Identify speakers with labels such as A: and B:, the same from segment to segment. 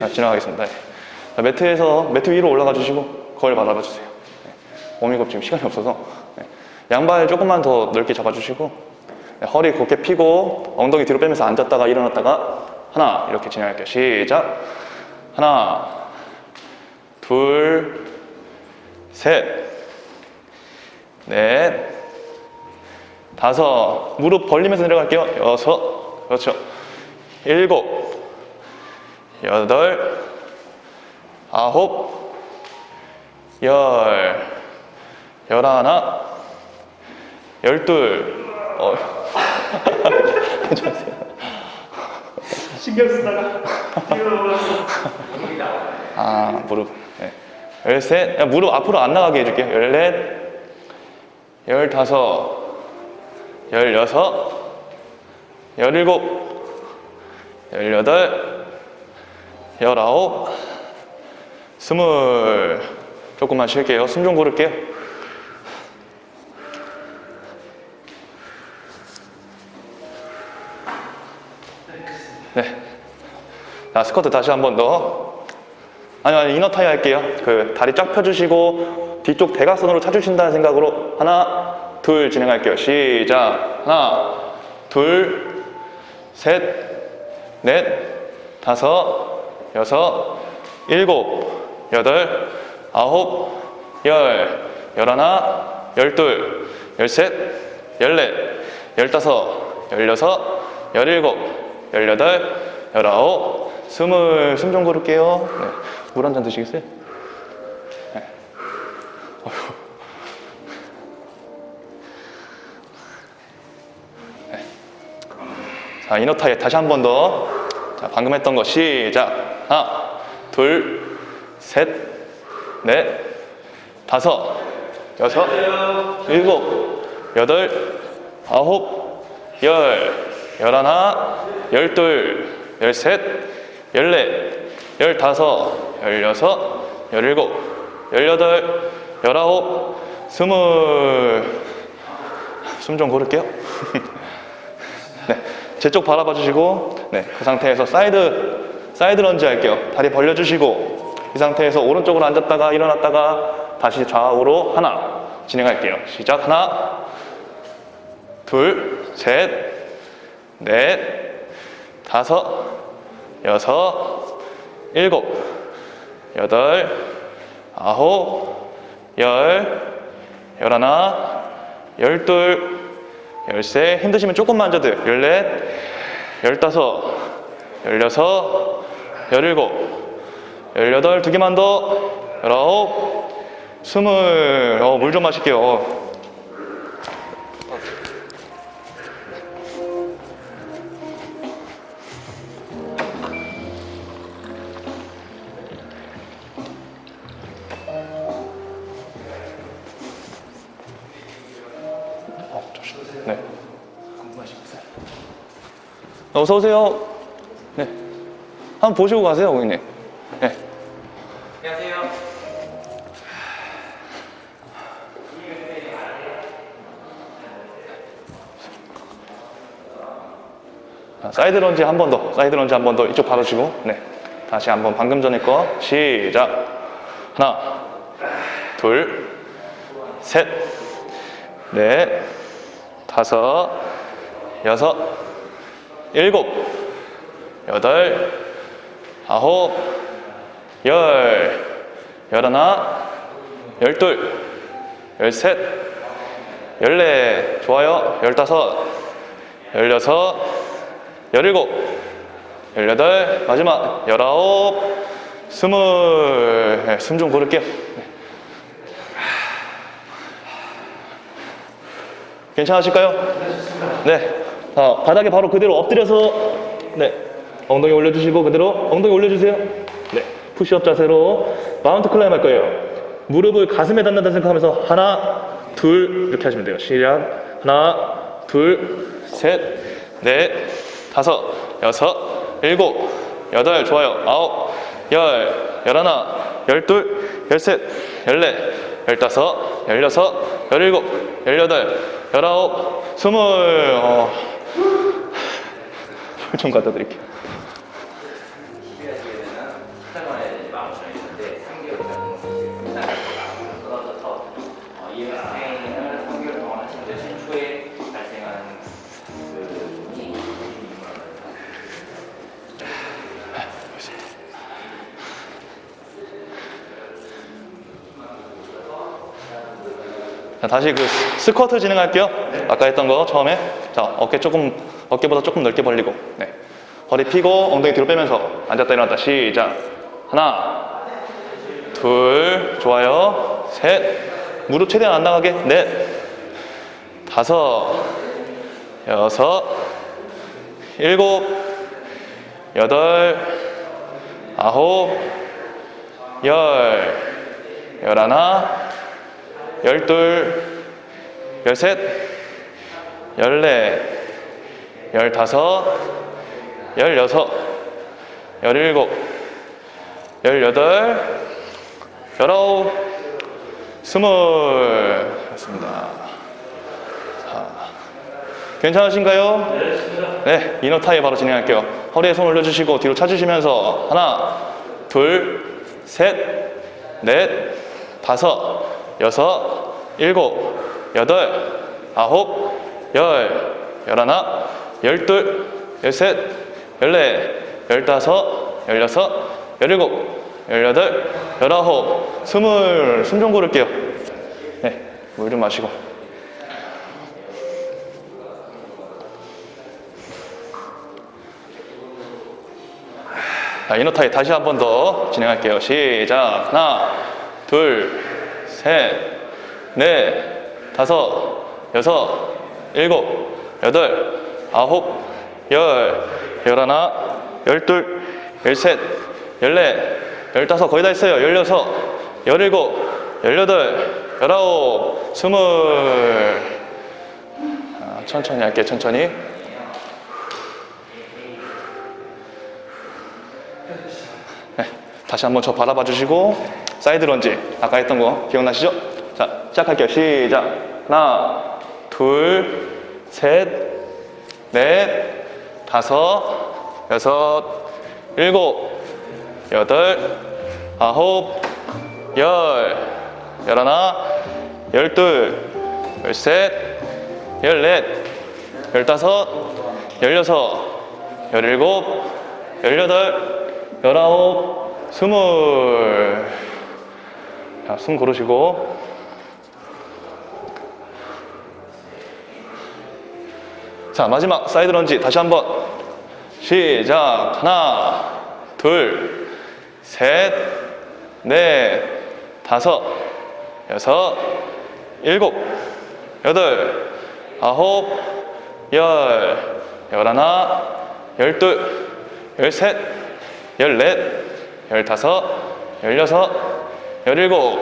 A: 자, 지나가겠습니다. 네. 자, 매트에서 매트 위로 올라가 주시고 거울 바라봐 주세요. 네. 워밍업 지금 시간이 없어서 네. 양발 조금만 더 넓게 잡아주시고 네, 허리 곧게 펴고 엉덩이 뒤로 빼면서 앉았다가 일어났다가 하나 이렇게 진행할게요. 시작. 하나, 둘, 셋, 넷, 다섯. 무릎 벌리면서 내려갈게요. 여섯, 그렇죠. 일곱, 여덟, 아홉, 열, 열하나, 열둘, 어,
B: 신경 쓰다가
A: 아, 무릎. 네. 열셋, 야, 무릎 앞으로 안 나가게 해줄게요. 열넷, 열다섯, 열여섯, 열일곱, 열여덟, 열아홉, 스물. 조금만 쉴게요. 숨 좀 고를게요. 네. 자, 스쿼트 다시 한 번 더. 아니요, 아니, 이너 타이 할게요. 그 다리 쫙 펴주시고 뒤쪽 대각선으로 차주신다는 생각으로 하나, 둘 진행할게요. 시작. 하나, 둘, 셋, 넷, 다섯, 여섯, 일곱, 여덟, 아홉, 열, 열하나, 열둘, 열셋, 열넷, 열다섯, 열여섯, 열일곱, 열여덟, 열아홉, 스물, 숨 좀 고를게요. 네. 물한 잔 드시겠어요? 네. 네. 자, 이너 타이 다시 한 번 더. 자, 방금 했던 거 시작. 하나, 둘, 셋, 넷, 다섯, 여섯, 일곱, 여덟, 아홉, 열, 열하나, 열둘, 열셋, 열넷, 열다섯, 열여섯, 열일곱, 열여덟, 열아홉, 스물. 숨 좀 고를게요. 네, 제쪽 바라봐 주시고, 네, 그 상태에서 사이드, 사이드 런지 할게요. 다리 벌려주시고, 이 상태에서 오른쪽으로 앉았다가 일어났다가 다시 좌우로 하나 진행할게요. 시작. 하나, 둘, 셋, 넷, 다섯, 여섯, 일곱, 여덟, 아홉, 열, 열하나, 열둘, 열세, 힘드시면 조금만 앉아도 돼요. 열넷, 열다섯, 열여섯, 열일곱, 열여덟, 두 개만 더, 열아홉, 스물, 어, 물 좀 마실게요. 어. 어, 조심. 네. 궁금하시겠어요? 어서 오세요. 네. 한번 보시고 가세요, 고객님. 네.
B: 안녕하세요.
A: 자, 사이드 런지 한 번 더. 사이드 런지 한 번 더. 이쪽 받아주고. 네. 다시 한번 방금 전에 거 시작. 하나, 둘, 셋, 넷, 다섯, 여섯, 일곱, 여덟, 아홉, 열, 열하나, 열둘, 열셋, 열넷, 좋아요. 열다섯, 열여섯, 열일곱, 열여덟, 마지막 열아홉, 스물. 네, 숨좀 고를게요. 괜찮으실까요? 네. 자, 바닥에 바로 그대로 엎드려서 네. 엉덩이 올려주시고 그대로 엉덩이 올려주세요. 네. 푸시업 자세로 마운트 클라임 할 거예요. 무릎을 가슴에 닿는다 생각하면서 하나, 둘 이렇게 하시면 돼요. 시작. 하나, 둘, 셋, 넷, 다섯, 여섯, 일곱, 여덟, 좋아요. 아홉, 열, 열하나, 열둘, 열셋, 열넷, 열다섯, 열여섯, 열일곱, 열여덟, 열아홉, 스물. 어. 좀 갖다 드릴게요. 다시 그 스- 스쿼트 진행할게요. 아까 했던 거 처음에. 자, 어깨 조금, 어깨보다 조금 넓게 벌리고. 네. 허리 펴고 엉덩이 뒤로 빼면서 앉았다 일어났다. 시작. 하나, 둘, 좋아요. 셋, 무릎 최대한 안 나가게. 넷, 다섯, 여섯, 일곱, 여덟, 아홉, 열, 열하나, 열둘, 열셋, 열넷, 열다섯, 열여섯, 열일곱, 열여덟, 열아홉, 스물. 맞습니다. 자, 괜찮으신가요? 네, 이너 타이 바로 진행할게요. 허리에 손 올려주시고 뒤로 차주시면서 하나, 둘, 셋, 넷, 다섯, 여섯, 일곱, 여덟, 아홉, 열, 열하나, 열둘, 열셋, 열넷, 열다섯, 열여섯, 열일곱, 열여덟, 열아홉, 스물. 숨 좀 고를게요. 네, 물 좀 마시고. 자, 이너타이 다시 한 번 더 진행할게요. 시작. 하나, 둘, 셋, 넷, 다섯, 여섯, 일곱, 여덟, 아홉, 열, 열하나, 열둘, 열셋, 열넷, 열다섯, 거의 다 했어요. 열여섯, 열일곱, 열여덟, 열아홉, 스물. 자, 천천히 할게요, 천천히. 다시 한번 저 바라봐 주시고 사이드 런지 아까 했던 거 기억나시죠? 자 시작할게요. 시작. 하나 둘셋넷 다섯 여섯 일곱 여덟 아홉 열. 열하나 열둘 열셋 열넷 열다섯 열여섯 열일곱 열여덟 열아홉 스물. 자, 숨 고르시고. 자 마지막 사이드 런지 다시 한번 시작. 하나 둘 셋 넷 다섯 여섯 일곱 여덟 아홉 열 열하나 열둘 열셋 열넷 열다섯 열여섯 열일곱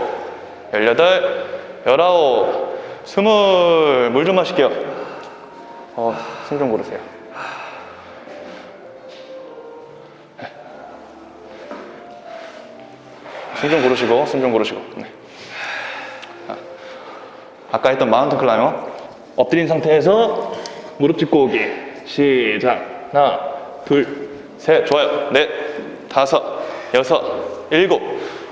A: 열여덟 열아홉 스물. 물 좀 마실게요. 어, 숨 좀 고르세요. 숨 좀 고르시고 숨 좀 고르시고. 네. 아, 아까 했던 마운트 클라이머. 엎드린 상태에서 무릎 짚고 오기. 시작. 하나 둘 셋. 좋아요. 넷 다섯 여섯 일곱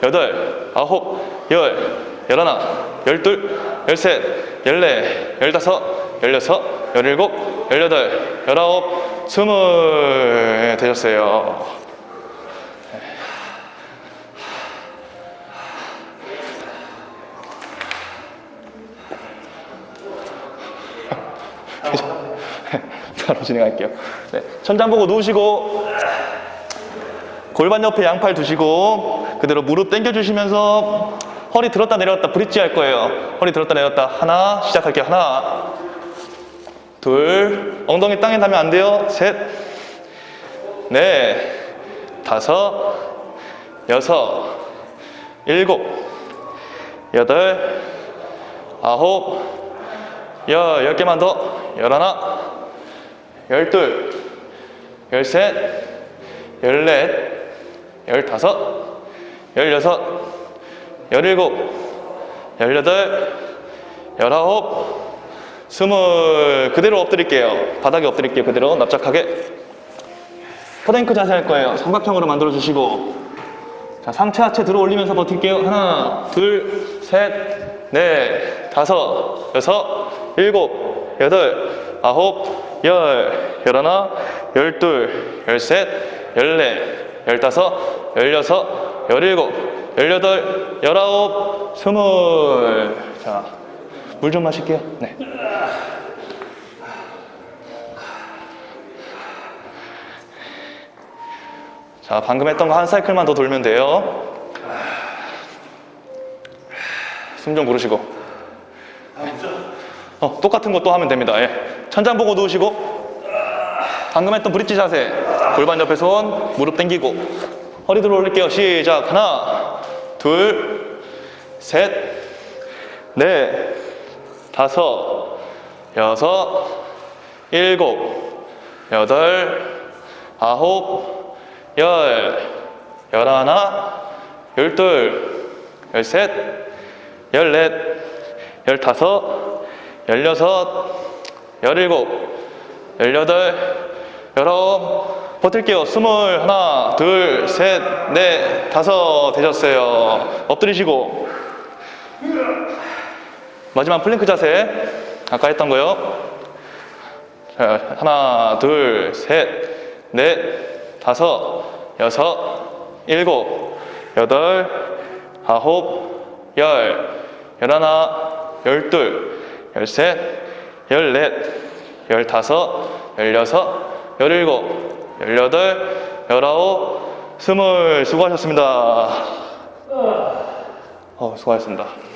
A: 여덟 아홉 열 열하나 열둘 열셋 열넷 열다섯 열여섯 열일곱 열여덟 열아홉 스물 네, 되셨어요 바로 진행할게요. 네, 천장 보고 누우시고 골반 옆에 양팔 두시고 그대로 무릎 당겨 주시면서 허리 들었다 내렸다 브릿지 할 거예요. 허리 들었다 내렸다. 하나 시작할게요. 하나 둘. 엉덩이 땅에 닿으면 안 돼요. 셋. 넷, 다섯, 여섯, 일곱, 여덟, 아홉, 열, 열 개만 더, 열하나, 열둘, 열셋, 열넷, 열다섯, 열여섯, 열일곱, 열여덟, 열아홉, 스물 그대로 엎드릴게요. 바닥에 엎드릴게요. 그대로 납작하게. 포랭크 자세 할 거예요. 삼각형으로 만들어 주시고 자 상체 하체 들어 올리면서 버틸게요. 하나, 둘, 셋, 넷, 다섯, 여섯, 일곱, 여덟, 아홉, 열, 열하나, 열둘, 열셋, 열넷, 열다섯, 열여섯, 열일곱, 열여덟, 열아홉, 스물. 자물 좀 마실게요. 네. 자, 방금 했던 거 한 사이클만 더 돌면 돼요. 숨 좀 고르시고. 어, 똑같은 거 또 하면 됩니다. 예. 천장 보고 누우시고. 방금 했던 브릿지 자세. 골반 옆에 손, 무릎 당기고. 허리 들어 올릴게요. 시작. 하나, 둘, 셋, 넷, 다섯, 여섯, 일곱, 여덟, 아홉, 열, 열하나, 열둘, 열셋, 열넷, 열다섯, 열여섯, 열일곱, 열여덟, 열아홉, 버틸게요. 스물, 하나, 둘, 셋, 넷, 다섯 되셨어요. 엎드리시고. 마지막 플랭크 자세. 아까 했던 거요. 자, 하나, 둘, 셋, 넷, 다섯, 여섯, 일곱, 여덟, 아홉, 열, 열하나, 열둘, 열셋, 열넷, 열다섯, 열여섯, 열일곱, 열여덟, 열아홉, 스물 수고하셨습니다. 어, 수고하셨습니다.